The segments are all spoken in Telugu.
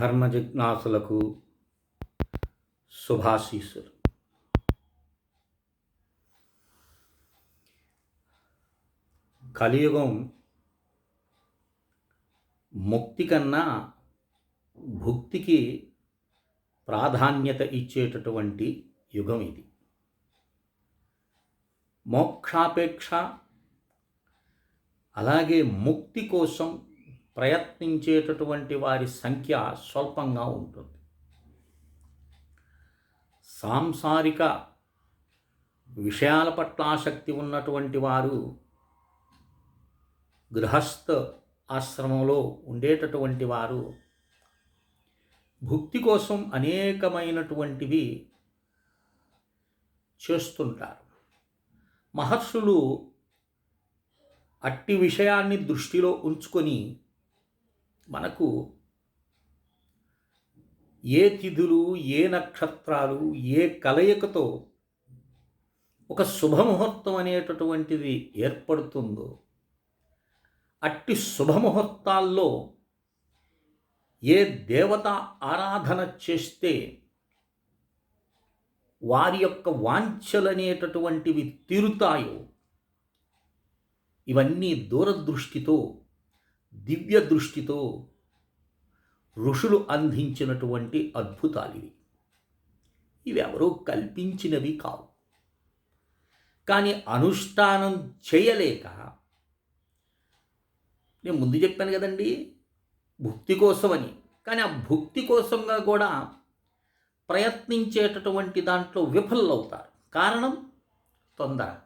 ధర్మ జిజ్ఞాసులకు శుభాశీస్సులు. కలియుగం ముక్తి కన్నా భుక్తికి ప్రాధాన్యత ఇచ్చేటటువంటి యుగం ఇది. మోక్షాపేక్ష అలాగే ముక్తి కోసం ప్రయత్నించేటటువంటి వారి సంఖ్య స్వల్పంగా ఉంటుంది. సాంసారిక విషయాల పట్ల ఆసక్తి ఉన్నటువంటి వారు గృహస్థ ఆశ్రమంలో ఉండేటటువంటి వారు భుక్తి కోసం అనేకమైనటువంటివి చేస్తుంటారు. మహర్షులు అట్టి విషయాన్ని దృష్టిలో ఉంచుకొని మనకు ఏ తిథులు ఏ నక్షత్రాలు ఏ కలయికతో ఒక శుభముహూర్తం అనేటటువంటిది ఏర్పడుతుందో అట్టి శుభముహూర్తాల్లో ఏ దేవత ఆరాధన చేస్తే వారి యొక్క వాంఛలనేటటువంటివి తీరుతాయో ఇవన్నీ దూరదృష్టితో దివ్య దృష్టితో ఋషులు అందించినటువంటి అద్భుతాలు ఇవి ఇవి ఎవరో కల్పించినవి కావు. కానీ అనుష్ఠానం చేయలేక నేను ముందు చెప్పాను కదండి భుక్తి కోసమని. కానీ ఆ భుక్తి కోసంగా కూడా ప్రయత్నించేటటువంటి దాంట్లో విఫలవుతారు కారణం తొందర.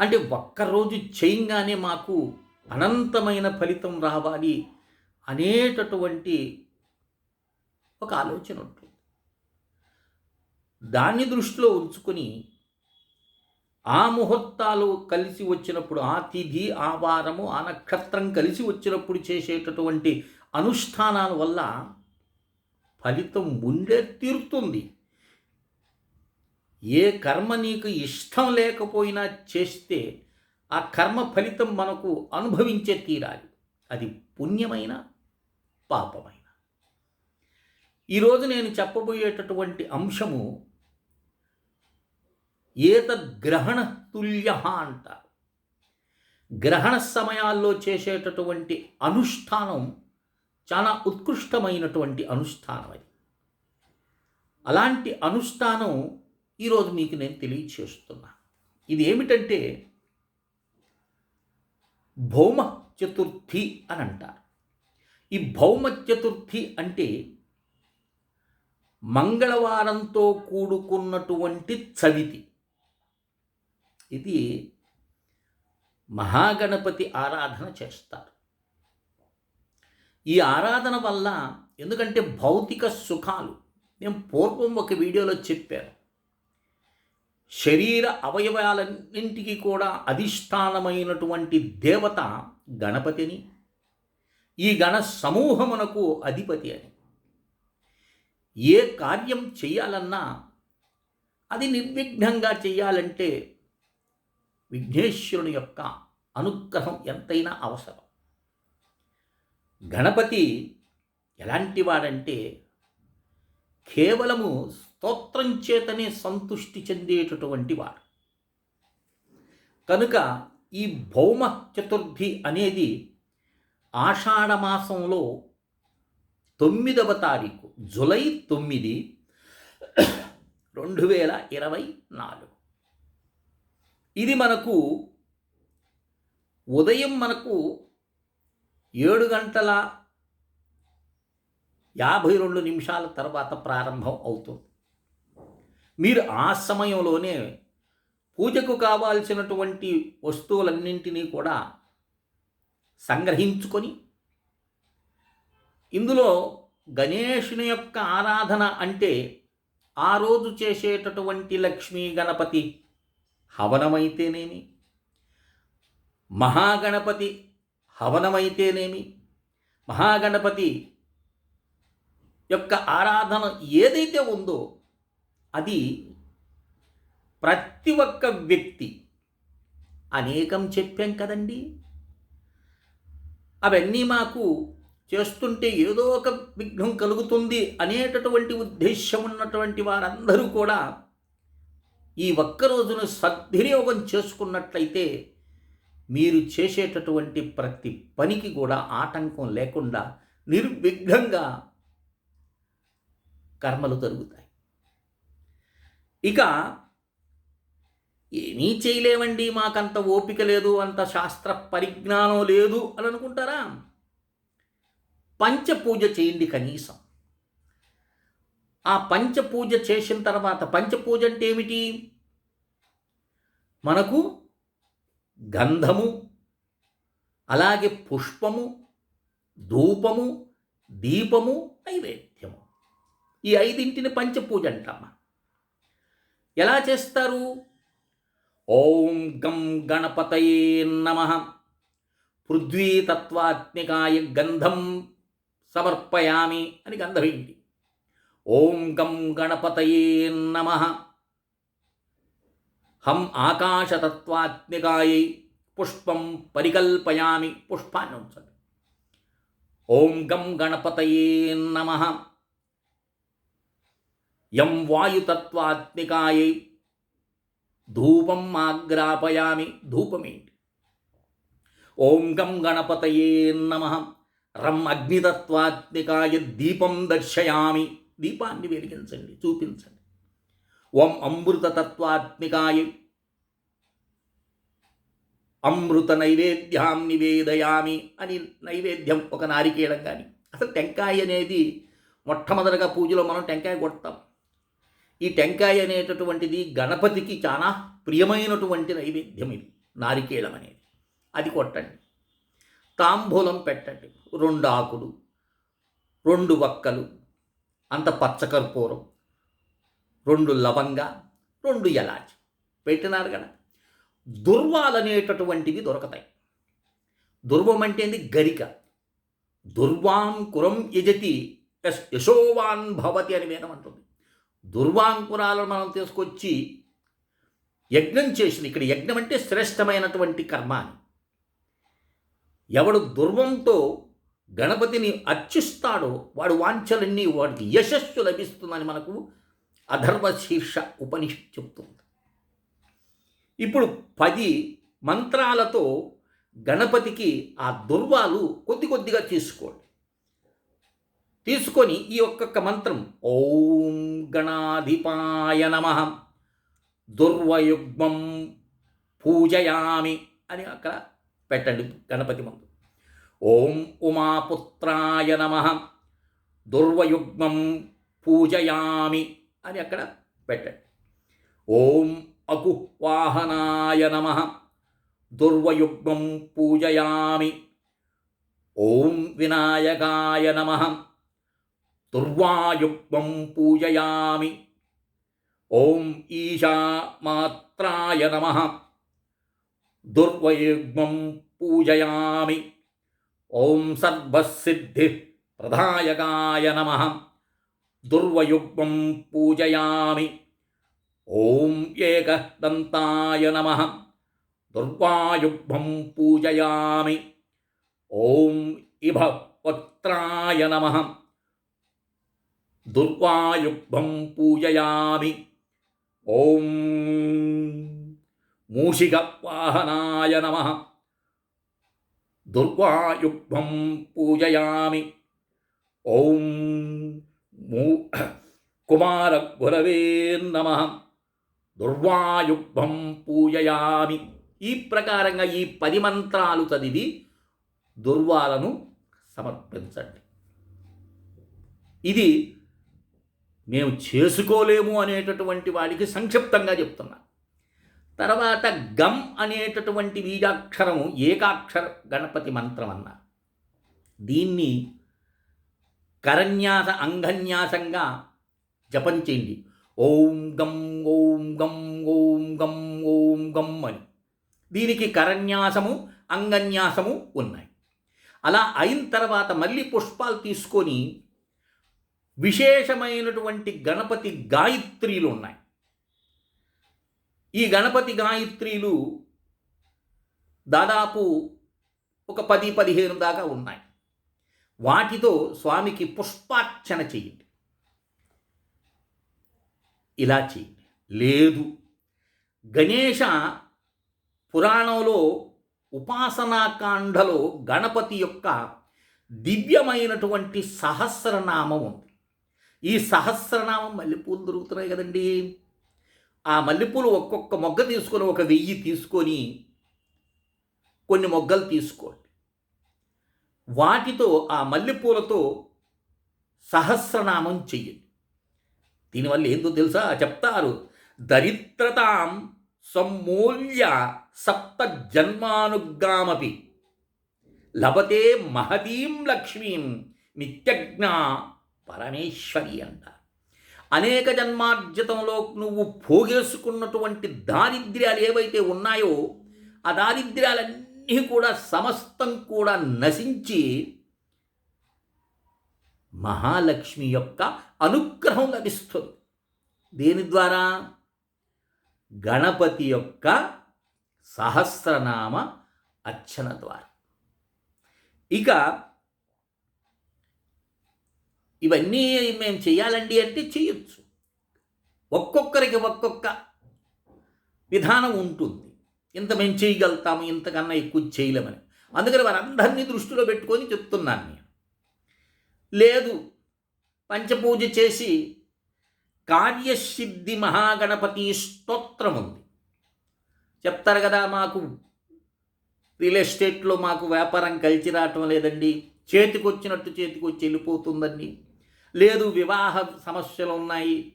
అంటే ఒక్కరోజు చేయంగానే మాకు అనంతమైన ఫలితం రావాలి అనేటటువంటి ఒక ఆలోచన ఉంటుంది. దాన్ని దృష్టిలో ఉంచుకొని ఆ ముహూర్తాలు కలిసి వచ్చినప్పుడు ఆ తిథి ఆ వారము ఆ నక్షత్రం కలిసి వచ్చినప్పుడు చేసేటటువంటి అనుష్ఠానాల వల్ల ఫలితం ముందే తీరుతుంది. ఏ కర్మ నీకు ఇష్టం లేకపోయినా చేస్తే ఆ కర్మ ఫలితం మనకు అనుభవించే తీరాలి. అది పుణ్యమైన పాపమైన. ఈరోజు నేను చెప్పబోయేటటువంటి అంశము ఏతద్గ్రహణ తుల్య అంటారు. గ్రహణ సమయాల్లో చేసేటటువంటి అనుష్ఠానం చాలా ఉత్కృష్టమైనటువంటి అనుష్ఠానం అది. అలాంటి అనుష్ఠానం ఈరోజు మీకు నేను తెలియచేస్తున్నా. ఇది ఏమిటంటే భౌమ చతుర్థి అని అంటారు. ఈ భౌమ చతుర్థి అంటే మంగళవారంతో కూడుకున్నటువంటి చవితి. ఇది మహాగణపతి ఆరాధన చేస్తారు. ఈ ఆరాధన వల్ల ఎందుకంటే భౌతిక సుఖాలు. మేము పూర్వం ఒక వీడియోలో చెప్పాను. శరీర అవయవాలన్నింటికి కూడా అధిష్టానమైనటువంటి దేవత గణపతిని ఈ గణ సమూహమునకు అధిపతి అని. ఏ కార్యం చేయాలన్నా అది నిర్విఘ్నంగా చేయాలంటే విఘ్నేశ్వరుని యొక్క అనుగ్రహం ఎంతైనా అవసరం. గణపతి ఎలాంటి వాడంటే కేవలము స్తోత్రం చేతనే సంతుష్టి చెందేటటువంటి వారు కనుక ఈ భౌమ చతుర్థి అనేది ఆషాఢమాసంలో తొమ్మిదవ తారీఖు జులై తొమ్మిది రెండు వేల ఇరవై నాలుగు. ఇది మనకు ఉదయం మనకు ఏడు గంటల యాభై రెండు నిమిషాల తర్వాత ప్రారంభం అవుతుంది. మీరు ఆ సమయంలోనే పూజకు కావాల్సినటువంటి వస్తువులన్నింటినీ కూడా సంగ్రహించుకొని ఇందులో గణేషుని యొక్క ఆరాధన అంటే ఆ రోజు చేసేటటువంటి లక్ష్మీ గణపతి హవనమైతేనేమి మహాగణపతి హవనమైతేనేమి మహాగణపతి యొక్క ఆరాధన ఏదైతే ఉందో అది ప్రతి ఒక్క వ్యక్తి అనేకం చెప్పాం కదండి. అవన్నీ మాకు చేస్తుంటే ఏదో ఒక విఘ్నం కలుగుతుంది అనేటటువంటి ఉద్దేశ్యం ఉన్నటువంటి వారందరూ కూడా ఈ ఒక్క రోజును సద్వినియోగం చేసుకున్నట్లయితే మీరు చేసేటటువంటి ప్రతి పనికి కూడా ఆటంకం లేకుండా నిర్విఘ్నంగా కర్మలు జరుగుతాయి. ఇక ఏమీ చేయలేమండి మాకంత ఓపిక లేదు అంత శాస్త్ర పరిజ్ఞానం లేదు అని అనుకుంటారా? పంచపూజ చేయండి కనీసం. ఆ పంచపూజ చేసిన తర్వాత పంచపూజ అంటే ఏమిటి? మనకు గంధము అలాగే పుష్పము ధూపము దీపము నైవేద్యము. ఈ ఐదింటిని పంచపూజ అంటామా ఎలా చేస్తారు? ఓం గం గణపతయే నమ. పృథ్వీతత్వాత్మికాయ గంధం సమర్పయామి అని గంధమేంటి ఓం గం గణపతయే నమ. హం ఆకాశతత్వాత్మికాయై పుష్పం పరికల్పయామి. పుష్పాన్ని ఉంచండి. ఓం గం గణపతయే నమ. యం వాయుతత్వాత్మికాయై ధూపం ఆగ్రాపయామి ధూపమేంటి ఓం గం గణపతయే నమ. రం అగ్నితత్వాత్మికాయ దీపం దర్శయామి. దీపాన్ని వెలిగించండి చూపించండి. ఓం అమృతతత్వాత్మికాయ అమృత నైవేద్యాం నివేదయామి అని నైవేద్యం ఒక నారికేయడం కానీ. అసలు టెంకాయ అనేది మొట్టమొదటిగా పూజలో మనం టెంకాయ కొడతాం. ఈ టెంకాయ అనేటటువంటిది గణపతికి చాలా ప్రియమైనటువంటి నైవేద్యం ఇది. నారికేళం అనేది. అది కొట్టండి. తాంబూలం పెట్టండి. రెండు ఆకులు రెండు వక్కలు అంత పచ్చకర్పూరం రెండు లవంగ రెండు ఎలాచి. పెట్టినారు కదా? దుర్వాలనేటటువంటివి దొరకతాయి. దుర్వం అంటే ఏంది? గరిక. దుర్వాంకురం యజతి యశోవాన్ భవతి అని వేదం అంటుంది. దుర్వాంకురాలను మనం తీసుకొచ్చి యజ్ఞం చేసిన ఇక్కడ యజ్ఞం అంటే శ్రేష్టమైనటువంటి కర్మ అని. ఎవడు దుర్వంతో గణపతిని అర్చిస్తాడో వాడు వాంఛలన్నీ వాడికి యశస్సు లభిస్తుందని మనకు అధర్వశీర్ష ఉపనిషత్ చెప్తుంది ఇప్పుడు పది మంత్రాలతో గణపతికి ఆ దుర్వాలు కొద్ది కొద్దిగా తీసుకోండి. తీసుకొని ఈ ఒక్కొక్క మంత్రం ఓం గణాధిపాయ నమ దుర్వయుగ్మం పూజయామి అని అక్కడ పెట్టండి గణపతి ముందు. ఓం ఉమాపుత్రాయ నమ దుర్వయుగ్మం పూజయామి అని అక్కడ పెట్టండి. ఓం అకువాహనాయ నమ దుర్వయుగ్మం పూజయామి. ఓం వినాయకాయ నమ దుర్వాయుగ్మం పూజయామి ఓం ఈశామాత్రాయ నమ దుర్వయుగ్మం పూజయామి ఓం సర్వసిద్ధి ప్రదాయకాయ నమ దుర్వయుగ్మం పూజయామి ఓం ఏకదంతాయ నమ దుర్వాయుగ్మం పూజయామి ఓం ఇభ వక్త్రాయ దుర్వాయుగ్భం పూజయామి ఓం మూషికవాహనాయ నమ దుర్వాయుగ్భం పూజయామి ఓం మూ కుమారగురవే నమ దుర్వాయుగ్భం పూజయామి ఈ ప్రకారంగా ఈ పది మంత్రాలు చదివి దుర్వాలను సమర్పించండి. ఇది మేము చేసుకోలేము అనేటటువంటి వాడికి సంక్షిప్తంగా చెప్తున్నా. తర్వాత గం అనేటటువంటి బీజాక్షరము ఏకాక్షర గణపతి మంత్రం అన్న. దీన్ని కరన్యాస అంగన్యాసంగా జపం చేయండి. ఓం గం ఓం గం ఓం గం ఓం గం అని. దీనికి కరన్యాసము అంగన్యాసము ఉన్నాయి. అలా అయిన తర్వాత మళ్ళీ పుష్పాలు తీసుకొని విశేషమైనటువంటి గణపతి గాయత్రీలు ఉన్నాయి ఈ గణపతి గాయత్రీలు దాదాపు ఒక పది పదిహేను దాకా ఉన్నాయి. వాటితో స్వామికి పుష్పార్చన చేయండి. ఇలా చేయండి. లేదు. గణేష పురాణంలో ఉపాసనాకాండలో గణపతి యొక్క దివ్యమైనటువంటి సహస్రనామం ఉంది. ఈ సహస్రనామం మల్లెపూలు దొరుకుతున్నాయి కదండి. ఆ మల్లెపూలు ఒక్కొక్క మొగ్గ తీసుకొని ఒక వెయ్యి తీసుకొని కొన్ని మొగ్గలు తీసుకోండి. వాటితో ఆ మల్లెపూలతో సహస్రనామం చెయ్యండి. దీనివల్ల ఏందో తెలుసా? చెప్తారు దరిద్రతాం సమ్మూల్య సప్త జన్మానుగ్రామపి లభతే మహతీం లక్ష్మీం నిత్యజ్ఞ పరమేశ్వరి అంటారు అనేక జన్మార్జితంలో నువ్వు పోగేసుకున్నటువంటి దారిద్ర్యాలు ఏవైతే ఉన్నాయో ఆ దారిద్ర్యాలన్నీ కూడా సమస్తం కూడా నశించి మహాలక్ష్మి యొక్క అనుగ్రహం లభిస్తుంది. దేని ద్వారా? గణపతి యొక్క సహస్రనామ అర్చన ద్వారా. ఇక ఇవన్నీ మేము చేయాలండి అంటే చేయొచ్చు. ఒక్కొక్కరికి ఒక్కొక్క విధానం ఉంటుంది. ఇంత మేము చేయగలుగుతాము ఇంతకన్నా ఎక్కువ చేయలేమని. అందుకని వారందరినీ దృష్టిలో పెట్టుకొని చెప్తున్నాను నేను. లేదు పంచపూజ చేసి కార్యసిద్ధి మహాగణపతి స్తోత్రం ఉంది. చెప్తారు కదా మాకు రియల్ ఎస్టేట్లో మాకు వ్యాపారం కలిసి రావటం లేదండి. చేతికొచ్చినట్టు చేతికొచ్చి చేతికి వచ్చి వెళ్ళిపోతుందండి. లేదు వివాహ సమస్యలు ఉన్నాయి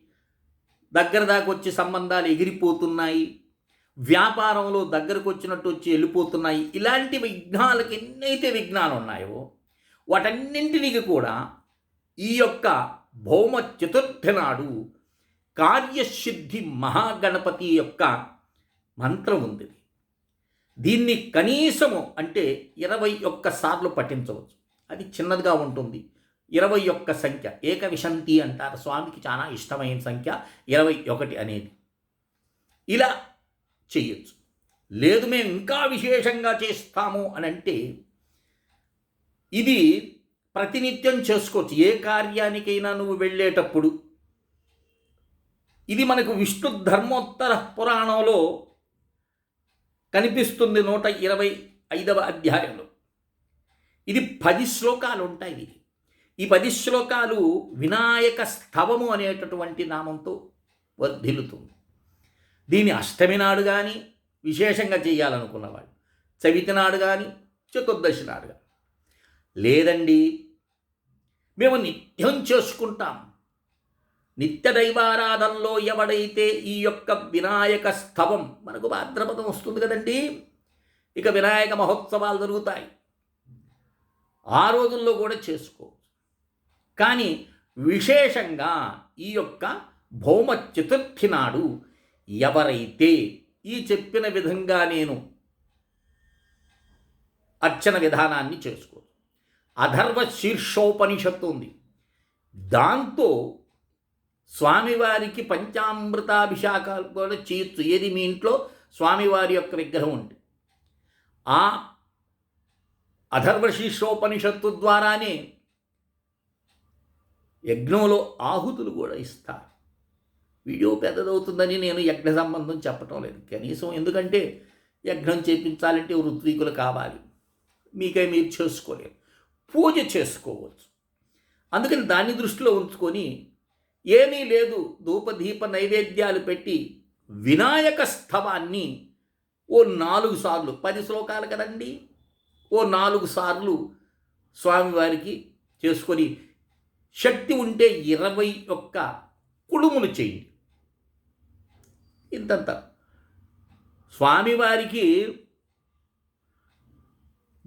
దగ్గర దాకా వచ్చి సంబంధాలు ఎగిరిపోతున్నాయి. వ్యాపారంలో దగ్గరకు వచ్చినట్టు వచ్చి వెళ్ళిపోతున్నాయి. ఇలాంటి విఘ్నాలకు ఎన్నైతే విఘ్నాలు ఉన్నాయో వాటన్నింటినీ కూడా ఈ యొక్క భౌమ చతుర్థి నాడు కార్యసిద్ధి మహాగణపతి యొక్క మంత్రం ఉంది. దీన్ని కనీసము అంటే ఇరవై ఒక్క సార్లు పఠించవచ్చు. అది చిన్నదిగా ఉంటుంది. ఇరవై ఒక్క సంఖ్య. ఏకవిశంతి అంటారు. స్వామికి చాలా ఇష్టమైన సంఖ్య ఇరవై ఒకటి అనేది. ఇలా చేయొచ్చు. లేదు మేము ఇంకా విశేషంగా చేస్తాము అని అంటే ఇది ప్రతినిత్యం చేసుకోవచ్చు. ఏ కార్యానికైనా నువ్వు వెళ్ళేటప్పుడు ఇది మనకు విష్ణు ధర్మోత్తర పురాణంలో కనిపిస్తుంది నూట ఇరవై ఐదవ అధ్యాయంలో. ఇది పది శ్లోకాలు ఉంటాయి ఇది ఈ పది శ్లోకాలు వినాయక స్థవము అనేటటువంటి నామంతో వర్ధిల్లుతుంది. దీని అష్టమి నాడు కానీ విశేషంగా చేయాలనుకున్నవాడు చవితి నాడు కానీ చతుర్దశి నాడు కానీ లేదండి మేము నిత్యం చేసుకుంటాం. నిత్య దైవారాధనలో ఎవడైతే ఈ యొక్క వినాయక స్తవం మనకు భాద్రపదం వస్తుంది కదండి ఇక వినాయక మహోత్సవాలు జరుగుతాయి. ఆ రోజుల్లో కూడా చేసుకో. కానీ విశేషంగా ఈ యొక్క భౌమ చతుర్థి నాడు ఎవరైతే ఈ చెప్పిన విధంగా నేను అర్చన విధానాన్ని చేసుకో అధర్వ శీర్షోపనిషత్తు ఉంది. దాంతో స్వామివారికి పంచామృతాభిషేకాలు కూడా చేయొచ్చు. ఏది మీ ఇంట్లో స్వామివారి యొక్క విగ్రహం ఉంది ఆ అధర్వశీర్షోపనిషత్తు ద్వారానే యజ్ఞంలో ఆహుతులు కూడా ఇస్తారు. వీడియో పెద్దదవుతుందని నేను యజ్ఞ సంబంధం చెప్పటం లేదు. కనీసం ఎందుకంటే యజ్ఞం చేపించాలంటే ఋత్వీకులు కావాలి. మీకై మీరు చేసుకోలేరు. పూజ చేసుకోవచ్చు. అందుకని దాన్ని దృష్టిలో ఉంచుకొని ఏమీ లేదు. ధూపదీప నైవేద్యాలు పెట్టి వినాయక స్థవాన్ని ఓ నాలుగు సార్లు పది శ్లోకాలు కదండి ఓ నాలుగు సార్లు స్వామివారికి చేసుకొని శక్తి ఉంటే ఇరవై ఒక్క కుడుములు చేయండి ఇంతంత. స్వామివారికి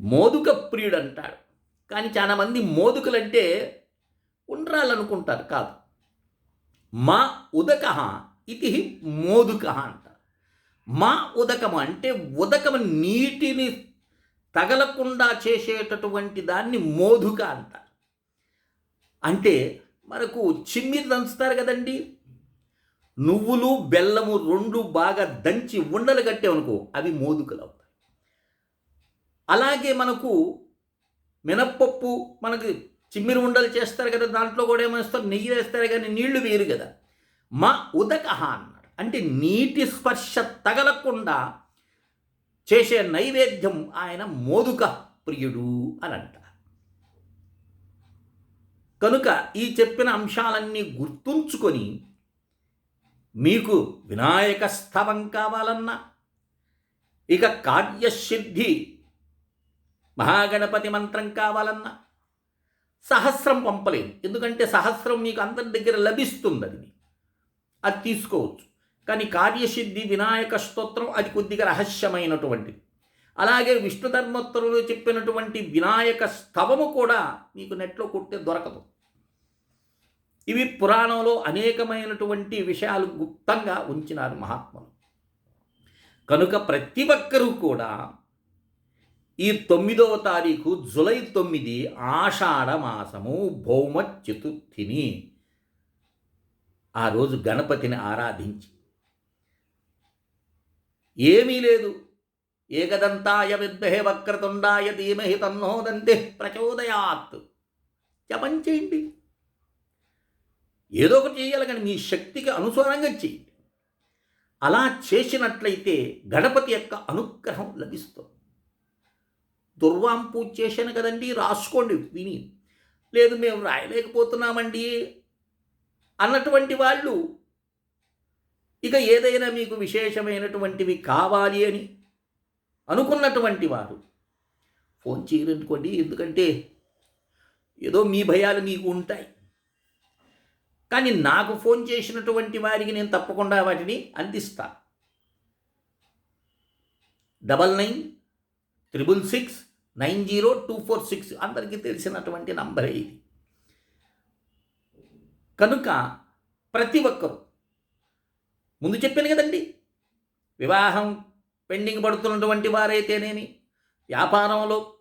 మోదుక ప్రియుడు అంటాడు కానీ చాలామంది మోదుకలంటే ఉండ్రాలనుకుంటారు కాదు. మా ఉదక ఇది మోదుక అంట మా ఉదకం అంటే ఉదకం నీటిని తగలకుండా చేసేటటువంటి దాన్ని మోదుక అంటారు. అంటే మనకు చిమ్మి దంచుతారు కదండి. నువ్వులు బెల్లము రెండు బాగా దంచి ఉండలు కట్టేవనుకో అవి మోదుకలు అవుతాయి. అలాగే మనకు మినప్పప్పు మనకి చిమ్మిరి ఉండలు చేస్తారు కదా దాంట్లో కూడా ఏమేస్తారు? నెయ్యి వేస్తారు కానీ నీళ్ళు వేరు కదా. మా ఉదకహ అన్నాడు. అంటే నీటి స్పర్శ తగలకుండా చేసే నైవేద్యం ఆయన మోదుక ప్రియుడు అని అంటారు. కనుక ఈ చెప్పిన అంశాలన్నీ గుర్తుంచుకొని మీకు వినాయక స్థవం కావాలన్నా ఇక కార్యసిద్ధి మహాగణపతి మంత్రం కావాలన్నా సహస్రం పంపలేదు. ఎందుకంటే సహస్రం మీకు అందరి దగ్గర లభిస్తుంది అది. అది తీసుకోవచ్చు. కానీ కార్యసిద్ధి వినాయక స్తోత్రం అది కొద్దిగా రహస్యమైనటువంటిది. అలాగే విష్ణు ధర్మోత్తరులు చెప్పినటువంటి వినాయక స్తవము కూడా మీకు నెట్లో కొట్టే దొరకదు. ఇవి పురాణంలో అనేకమైనటువంటి విషయాలు గుప్తంగా ఉంచినారు మహాత్ములు. కనుక ప్రతి ఒక్కరూ కూడా ఈ తొమ్మిదవ తారీఖు జులై తొమ్మిది ఆషాఢ మాసము భౌమ చతుర్థిని ఆ రోజు గణపతిని ఆరాధించి. ఏమీ లేదు. ఏకదంతాయ విద్మహే వక్రతుండాయ ధీమహి తన్నోదంతి ప్రచోదయాత్. జపం చేయండి. ఏదో ఒకటి చేయాలి కానీ మీ శక్తికి అనుసారంగా చేయండి. అలా చేసినట్లయితే గణపతి యొక్క అనుగ్రహం లభిస్తుంది. దుర్వాం పూజ చేశాను కదండి రాసుకోండి విని. లేదు మేము రాయలేకపోతున్నామండి అన్నటువంటి వాళ్ళు ఇక ఏదైనా మీకు విశేషమైనటువంటివి కావాలి అని అనుకున్నటువంటి వారు ఫోన్ చేయరనుకోండి ఎందుకంటే ఏదో మీ భయాలు మీకు ఉంటాయి. కానీ నాకు ఫోన్ చేసినటువంటి వారికి నేను తప్పకుండా వాటిని అందిస్తా. Double nine triple six nine zero two four six అందరికీ తెలిసినటువంటి నంబరే ఇది. కనుక ప్రతి ఒక్కరు ముందు చెప్పాను కదండి వివాహం పెండింగ్ పడుతున్నటువంటి వారైతేనేమి? వ్యాపారంలో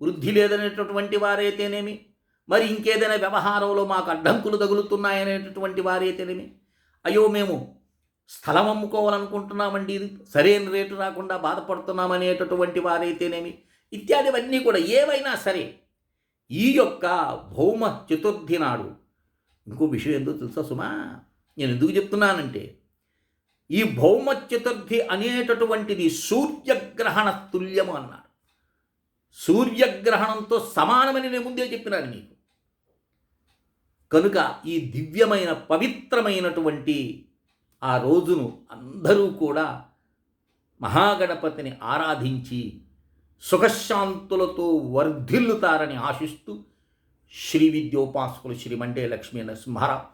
వృద్ధి లేదనేటటువంటి వారైతేనేమి? మరి ఇంకేదైనా వ్యవహారంలో మాకు అడ్డంకులు తగులుతున్నాయనేటటువంటి వారైతేనేమి? అయ్యో మేము స్థలం అమ్ముకోవాలనుకుంటున్నామండి ఇది సరైన రేటు రాకుండా బాధపడుతున్నామనేటటువంటి వారైతేనేమి? ఇత్యాదివన్నీ కూడా ఏవైనా సరే ఈ యొక్క భౌమ చతుర్థి నాడు. ఇంకో విషయం ఎందుకు తెలుసా సుమా? నేను ఎందుకు చెప్తున్నానంటే ఈ భౌమ చతుర్థి అనేటటువంటిది సూర్యగ్రహణ తుల్యము అన్నాడు. సూర్యగ్రహణంతో సమానమని నేను ముందే చెప్పినాను నీకు. కనుక ఈ దివ్యమైన పవిత్రమైనటువంటి ఆ రోజును అందరూ కూడా మహాగణపతిని ఆరాధించి సుఖశాంతులతో వర్ధిల్లుతారని ఆశిస్తూ శ్రీ విద్యోపాసకులు శ్రీ మండే లక్ష్మీ నరసింహారావు